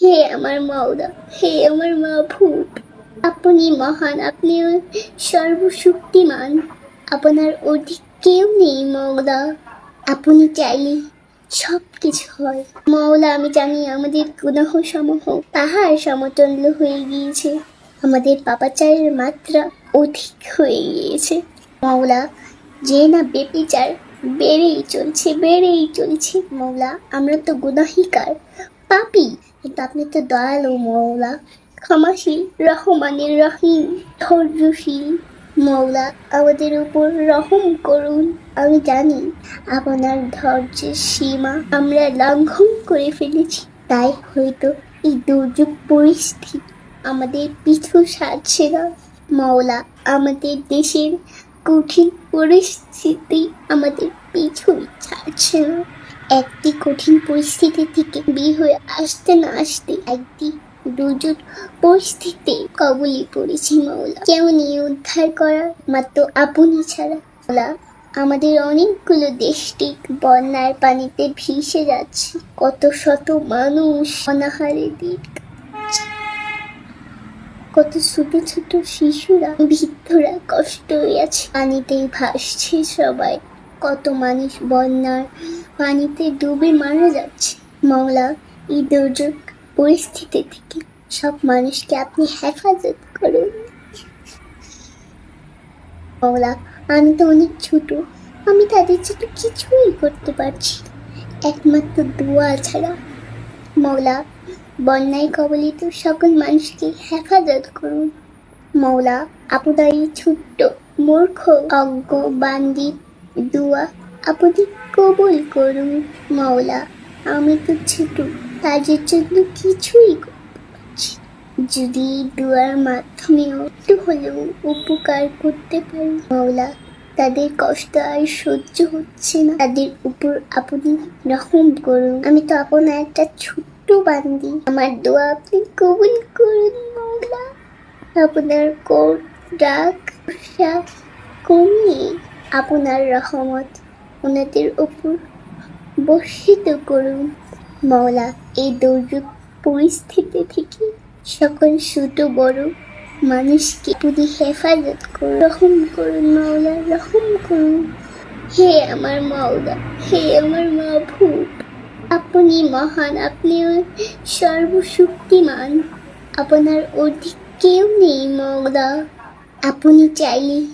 হে আমার মাওদা হে আমার মাহবুব আপনি মহান, আপনি সর্বশক্তিমান। আপনার অধিক কেউ নেই মৌলা আপনি চাইলে সব কিছু হয়। মৌলা আমি জানি আমাদের গুনাহ সমূহ পাহাড় সমতুল্য হয়ে গিয়েছে। আমাদের পাপাচারের মাত্রা অধিক হয়ে গিয়েছে। মৌলা যে না বেপিচার বেড়েই চলছে বেড়েই চলছে। মৌলা আমরা তো গুনাহিকার পাপি, কিন্তু আপনি তো দয়ালু মৌলা, ক্ষমাশীল, রহমানের রহিম, ধৈর্যশীল মৌলা, আমাদের উপর রহম করুন। আমি জানি আপনার ধৈর্যের সীমা আমরা লঙ্ঘন করে ফেলেছি, তাই হয়তো এই দুর্যোগ পরিস্থিতি আমাদের পিছু সারছে না। মৌলা, আমাদের দেশের কঠিন পরিস্থিতি আমাদের পিছু ছাড়ছে না। একটি কঠিন পরিস্থিতি থেকে বের হয়ে আসতে না আসতে একটি দুর্যোগ পরিস্থিতি কবলি পড়েছি মাওলা। কেমনি উদ্ধার করার মাত্র আপনি ছাড়া মাওলা, আমাদের অনেকগুলো দেশটিক বন্যার পানিতে ভেসে যাচ্ছে। কত শত মানুষ অনাহারে দিক। কত ছোট ছোট শিশুরা, বৃদ্ধরা কষ্ট হয়ে আছে। পানিতেই ভাসছে সবাই। কত মানুষ বন্যার পানিতে ডুবে মারা যাচ্ছে। মৌলা এই দুর্যোগ পরিস্থিতি থেকে সব মানুষকে আপনি হেফাজত করুন। মৌলা আমি তো অনেক ছোট। আমি তাদের জন্য কিছুই করতে পারছি। একমাত্র দোয়া ছাড়া। মৌলা বন্যায় কবলিত সকল মানুষকে হেফাজত করুন। মৌলা আপনার এই ছোট্ট, মূর্খ, অজ্ঞ, বান্দি, দোয়া আপনি কবুল করুন মৌলা আমি তো ছোট কাজের জন্য কিছুই যদি দোয়ার মাধ্যমেও একটু হলেও উপকার করতে পারি মৌলা তাদের কষ্ট আর সহ্য হচ্ছে না। তাদের উপর আপনি রহম করুন। আমি তো আপনার একটা ছোট্ট বান্দি। আমার দোয়া আপনি কবুল করুন মৌলা আপনার কোর ডাক কমিয়ে আপনার রহমত ওনাদের উপর বর্ষিত করুন। মৌলা এই দুর্যোগ পরিস্থিতি থেকে সকল ছোট বড় মানুষকে আপনি হেফাজত করুন। রহম করুন মাওলা, রহম করুন। হে আমার মাওলা, হে আমার মাহবুব। আপনি মহান, আপনি সর্বশক্তিমান। আপনার অধিক কেউ নেই মাওলা। আপনি চাইলে